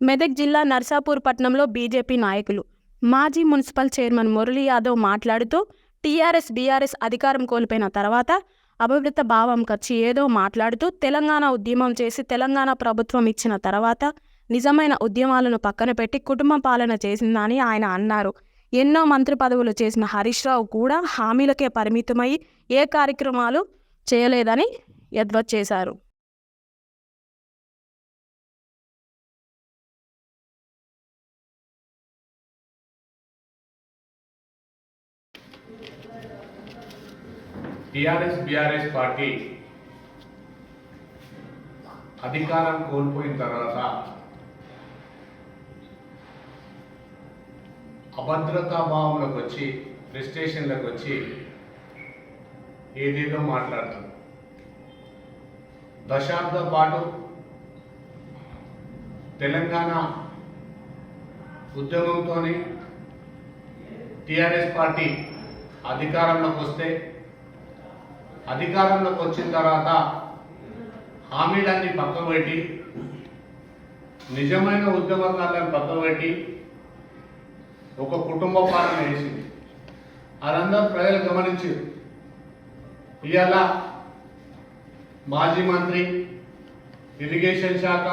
మెదక్ జిల్లా నర్సాపూర్ పట్టణంలో బీజేపీ నాయకులు. మాజీ మున్సిపల్ చైర్మన్ మురళీ యాదవ్ మాట్లాడుతూ టీఆర్ఎస్ బీఆర్ఎస్ అధికారం కోల్పోయిన తర్వాత అభివృత భావం ఖర్చు ఏదో మాట్లాడుతూ తెలంగాణ ఉద్యమం చేసి తెలంగాణ ప్రభుత్వం ఇచ్చిన తర్వాత నిజమైన ఉద్యమాలను పక్కన పెట్టి కుటుంబ పాలన చేసిందని ఆయన అన్నారు. ఎన్నో మంత్రి పదవులు చేసిన హరీష్ రావు కూడా హామీలకే పరిమితమై ఏ కార్యక్రమాలు చేయలేదని ఎద్వత్ చేశారు. టిఆర్ఎస్ బిఆర్ఎస్ పార్టీ అధికారం కోల్పోయిన తర్వాత అభద్రతా భావంలోకి వచ్చి ప్రెస్టేషన్లకు వచ్చి ఏదేదో మాట్లాడుతుంది. దశాబ్ద పాటు తెలంగాణ ఉద్యమంతో టిఆర్ఎస్ పార్టీ అధికారంలోకి వస్తే అధికారంలోకి వచ్చిన తర్వాత హామీలన్నీ పక్కబెట్టి నిజమైన ఉద్యమకాలను పక్కబెట్టి ఒక కుటుంబ పాలన వేసింది. అదందరూ ప్రజలు గమనించారు. ఇవాళ మాజీ మంత్రి ఇరిగేషన్ శాఖ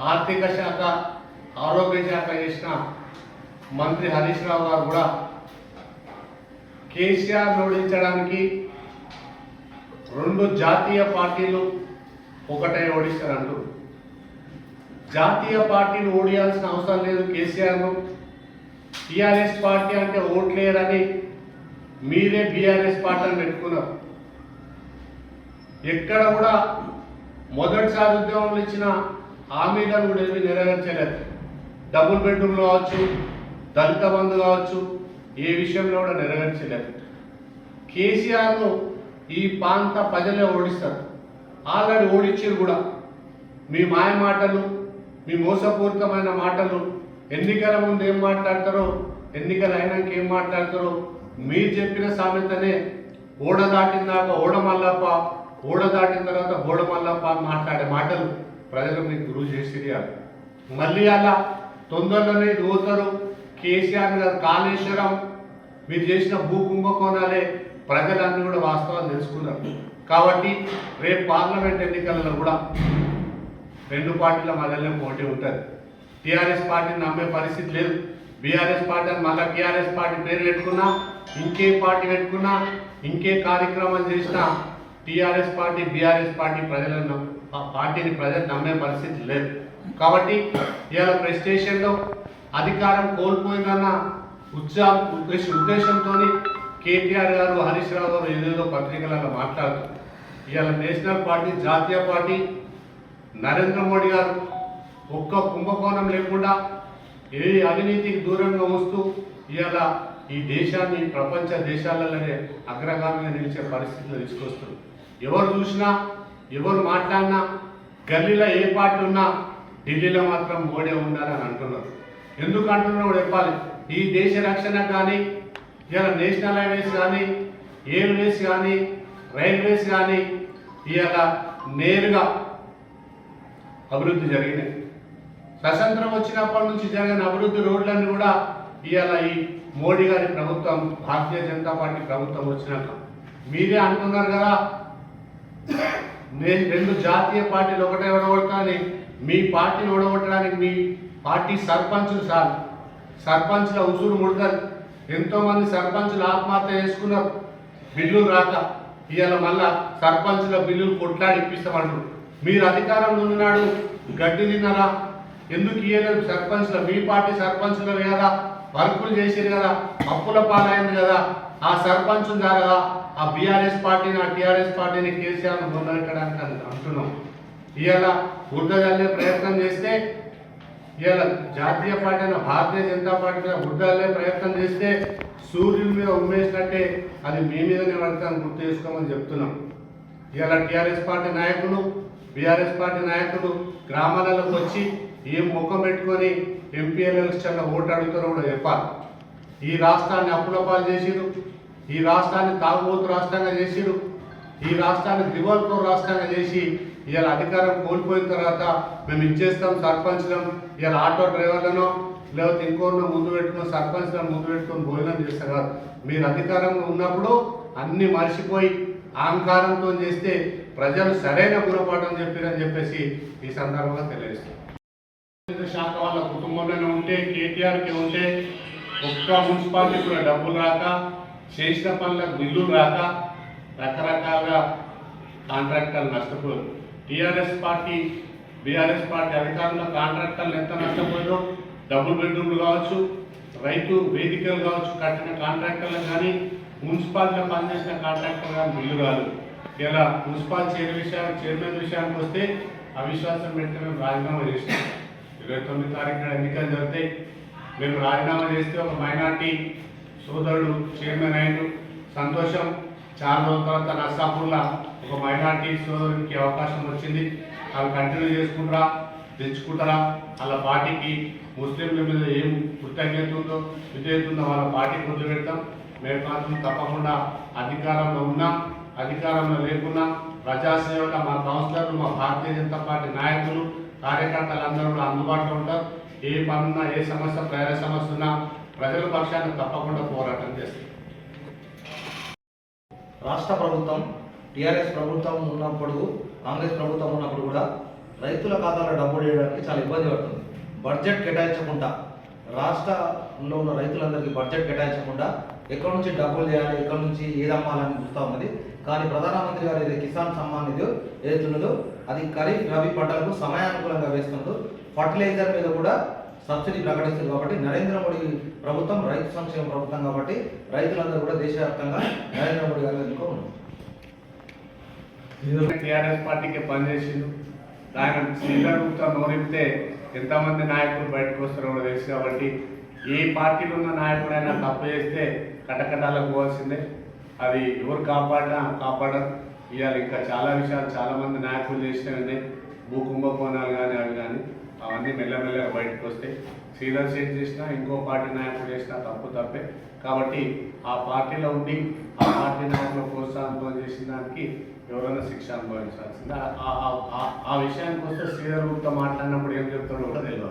ఆర్థిక శాఖ ఆరోగ్య శాఖ చేసిన మంత్రి హరీష్ రావు గారు కూడా కేసీఆర్ ఓడించడానికి రెండు జాతీయ పార్టీలు ఒకటే ఓడిస్తారంటూ. జాతీయ పార్టీలు ఓడియాల్సిన అవసరం లేదు కేసీఆర్ను టీఆర్ఎస్ పార్టీ అంటే ఓట్లేరని మీరే బీఆర్ఎస్ పార్టీని పెట్టుకున్నారు. ఎక్కడ కూడా మొదటిసారి ఉద్యమంలో ఇచ్చిన హామీలను కూడా ఏమీ నెరవేర్చలేదు. డబుల్ బెడ్రూమ్ కావచ్చు దళిత బంధు కావచ్చు ఏ విషయంలో కూడా నెరవేర్చలేదు. కేసీఆర్ను ఈ ప్రాంత ప్రజలే ఓడిస్తారు. ఆల్రెడీ ఓడించారు కూడా. మీ మాయ మాటలు మీ మోసపూరితమైన మాటలు ఎన్నికల ముందు ఏం మాట్లాడతారో ఎన్నికలు అయినాక ఏం మాట్లాడతారో మీరు చెప్పిన సామెతనే ఓడ దాటిన దాకా ఓడ మల్లప్ప ఓడ దాటిన తర్వాత ఓడ మల్లప్ప మాట్లాడే మాటలు ప్రజలు మీకు గురువు చేసి మళ్ళీ అలా తొందరలోనే దూతారు కేసీఆర్ గారు కాళేశ్వరం మీరు చేసిన భూ కుంభకోణాలే ప్రజలన్నీ కూడా వాస్తవాలు తెలుసుకున్నారు. కాబట్టి రేపు పార్లమెంట్ ఎన్నికలలో కూడా రెండు పార్టీల మధ్యలో పోటీ ఉంటుంది. టీఆర్ఎస్ పార్టీని నమ్మే పరిస్థితి లేదు. బీఆర్ఎస్ పార్టీ అని మళ్ళీ టీఆర్ఎస్ పార్టీ పేరు పెట్టుకున్నా ఇంకే పార్టీ పెట్టుకున్నా ఇంకే కార్యక్రమం చేసినా టీఆర్ఎస్ పార్టీ బీఆర్ఎస్ పార్టీ ప్రజలను ఆ పార్టీని ప్రజలు నమ్మే పరిస్థితి లేదు. కాబట్టి ఇవాళ ప్రెస్టేషన్లో అధికారం కోల్పోయిందన్న ఉత్సాహ ఉద్దేశ ఉద్దేశంతో కేటీఆర్ గారు హరీష్ రావు గారు ఏదేదో పత్రికలలో మాట్లాడుతూ ఇవాళ నేషనల్ పార్టీ జాతీయ పార్టీ నరేంద్ర మోడీ గారు ఒక్క కుంభకోణం లేకుండా ఏ అవినీతికి దూరంగా వస్తూ ఇవాళ ఈ దేశాన్ని ప్రపంచ దేశాలలోనే అగ్రగామిగా నిలిచే పరిస్థితిలో తీసుకొస్తుంది ఎవరు చూసినా ఎవరు మాట్లాడినా గల్లీలో ఏ పార్టీ ఉన్నా ఢిల్లీలో మాత్రం మోడీ ఉండాలని అంటున్నారు. ఎందుకు అంటున్నారో చెప్పాలి. ఈ దేశ రక్షణ కానీ ఇలా నేషనల్ హైవేస్ కానీ ఎయిర్వేస్ కానీ రైల్వేస్ కానీ ఇలా నేరుగా అభివృద్ధి జరిగినాయి. స్వతంత్రం వచ్చినప్పటి నుంచి జరిగిన అభివృద్ధి రోడ్లన్నీ కూడా ఇవాళ ఈ మోడీ గారి ప్రభుత్వం భారతీయ జనతా పార్టీ ప్రభుత్వం వచ్చినాక. మీరే అంటున్నారు కదా నేను రెండు జాతీయ పార్టీలు ఒకటే ఓడగొడతానని మీ పార్టీని ఓడగొట్టడానికి మీ పార్టీ సర్పంచులు సార్. సర్పంచ్ల ఉసురు ముడతారు ఎంతో మంది సర్పంచులు ఆత్మహత్య చేసుకున్నారు. బిల్లులు రాక. ఇవాళ మళ్ళా సర్పంచుల బిల్లులు కొట్లాడి ఇప్పిస్తామంటారు మీరు అధికారంలో ఉన్నాడు గడ్డి తిన్నారా? ఎందుకు ఇయ్యలేదు? సర్పంచ్ల మీ పార్టీ సర్పంచ్లు కదా. వర్కులు చేసారు కదా. అప్పుల పాలైంది కదా. ఆ సర్పంచ్ ఉందా కదా? ఆ బీఆర్ఎస్ పార్టీని ఆ టీఆర్ఎస్ పార్టీని కేసీఆర్ను మొదలెట్టడానికి అంటున్నాం. ఇవాళ బుద్ధజల్లే ప్రయత్నం చేస్తే ఇవాళ జాతీయ పార్టీ అయిన భారతీయ జనతా పార్టీ మీద బుద్ధజల్లే ప్రయత్నం చేస్తే సూర్యుడి మీద ఉమ్మేసినట్టే అది మీ మీదనే పడతాను గుర్తు చేసుకోమని చెప్తున్నాం. ఇవాళ టీఆర్ఎస్ పార్టీ నాయకులు బీఆర్ఎస్ పార్టీ నాయకులు గ్రామాలలోకి వచ్చి ఏం ముఖం పెట్టుకొని ఎంపీ ఎలక్షన్లో ఓటు అడుగుతారో కూడా చెప్పాలి. ఈ రాష్ట్రాన్ని అప్పుల పాలు చేసిరు ఈ రాష్ట్రాన్ని తాగుబోతు రాష్ట్రంగా చేసిరు ఈ రాష్ట్రాన్ని దివాల్కో రాష్ట్రంగా చేసి ఇవాళ అధికారం కోల్పోయిన తర్వాత మేము ఇచ్చేస్తాం సర్పంచ్లను ఇవాళ ఆటో డ్రైవర్లను లేకపోతే ఇంకోరినో ముందు పెట్టుకుని సర్పంచ్లను ముందు పెట్టుకొని భోజనం చేస్తారు కాదు. మీరు అధికారంలో ఉన్నప్పుడు అన్ని మర్చిపోయి అహంకారంతో చేస్తే ప్రజలు సరైన గుణపాఠం చెప్పారని చెప్పేసి ఈ సందర్భంగా తెలియజేస్తాం శాఖ వాళ్ళ కుటుంబంలోనే ఉంటే కేటీఆర్కి ఉంటే ఒక్క మున్సిపాలిటీ కూడా డబ్బులు రాక చేసిన పనులకు బిల్లులు రాక రకరకాలుగా కాంట్రాక్టర్లు నష్టపోయారు. టీఆర్ఎస్ పార్టీ బీఆర్ఎస్ పార్టీ అధికారంలో కాంట్రాక్టర్లు ఎంత నష్టపోయారో డబుల్ బెడ్రూమ్లు కావచ్చు రైతు వేదికలు కావచ్చు కట్టిన కాంట్రాక్టర్లు కానీ మున్సిపాలిటీలో పనిచేసిన కాంట్రాక్టర్ కానీ బిల్లు కాదు ఇలా మున్సిపల్ చైర్ విషయం చైర్మన్ విషయానికి వస్తే అవిశ్వాసం పెట్టి మేము రాజీనామా చేస్తాం ఇరవై తొమ్మిది తారీఖున ఎన్నికలు జరిగితే మేము రాజీనామా చేస్తే ఒక మైనార్టీ సోదరుడు చైర్మన్ అయ్యిండు సంతోషం చాలా రోజుల తర్వాత నర్సాపూర్లో ఒక మైనార్టీ సోదరునికి అవకాశం వచ్చింది. అవి కంటిన్యూ చేసుకుంటారా తెచ్చుకుంటారా? వాళ్ళ పార్టీకి ముస్లింల మీద ఏం కృతజ్ఞత ఉందో విధేయత ఉందో వాళ్ళ పార్టీకి ముందు పెడతాం మేము మాత్రం తప్పకుండా అధికారంలో ఉన్నా అధికారంలో లేకున్నా ప్రజాసేవక మా కౌన్సిలర్లు మా భారతీయ జనతా పార్టీ నాయకులు కార్యకర్తలందరూ కూడా అందుబాటులో ఉంటారు. ఏ పనున్నా ఏ సమస్య ప్రజల సమస్య ఉన్నా ప్రజల పక్షాన్ని తప్పకుండా పోరాటం చేస్తాం. రాష్ట్ర ప్రభుత్వం టీఆర్ఎస్ ప్రభుత్వం ఉన్నప్పుడు కాంగ్రెస్ ప్రభుత్వం ఉన్నప్పుడు కూడా రైతుల ఖాతాలో డబ్బులు వేయడానికి చాలా ఇబ్బంది పడుతుంది. బడ్జెట్ కేటాయించకుండా రాష్ట్రంలో ఉన్న రైతులందరికీ బడ్జెట్ కేటాయించకుండా ఎక్కడి నుంచి డబ్బులు చేయాలి ఎక్కడి నుంచి ఏది అమ్మాలని చూస్తూ ఉన్నది కానీ ప్రధానమంత్రి గారు ఏదైతే కిసాన్ సమ్మాన్ నిధి ఏదైతున్నదో అది ఖరీఫ్ రబీ పంటలకు సమయానుకూలంగా వేస్తున్నదో ఫర్టిలైజర్ మీద కూడా సబ్సిడీ ప్రకటిస్తుంది కాబట్టి నరేంద్ర మోడీ ప్రభుత్వం రైతు సంక్షేమ ప్రభుత్వం కాబట్టి రైతులందరూ కూడా దేశవ్యాప్తంగా నరేంద్ర మోడీ గారు ఎన్నుకోనున్నారు టీఆర్ఎస్ పార్టీకి పనిచేసిండు. ఆయన శ్రీధర్ గుప్తా నోరిపితే ఎంతమంది నాయకులు బయటకు వస్తారో కూడా తెలుసు కాబట్టి ఏ పార్టీలో ఉన్న నాయకుడైనా తప్పు చేస్తే కటకటాలకు పోవాల్సిందే. అది ఎవరు కాపాడినా కాపాడరు. ఇవాళ ఇంకా చాలా విషయాలు చాలామంది నాయకులు చేసినవి. భూకుంభకోణాలు భూ కానీ అవి కానీ. అవన్నీ మెల్లమెల్లగా బయటకు వస్తాయి శ్రీధర్ శెట్టి చేసినా ఇంకో పార్టీ నాయకులు చేసినా తప్పు తప్పే. కాబట్టి ఆ పార్టీలో ఉండి ఆ పార్టీ నాయకుల ప్రోత్సాహంతో చేసిన దానికి ఎవరైనా శిక్ష అనుభవించాల్సిందే. ఆ- ఆ- ఆ- ఆ విషయానికి వస్తే శ్రీధర్ గుప్తా మాట్లాడినప్పుడు ఏం చెప్తాడో కూడా తెలియదు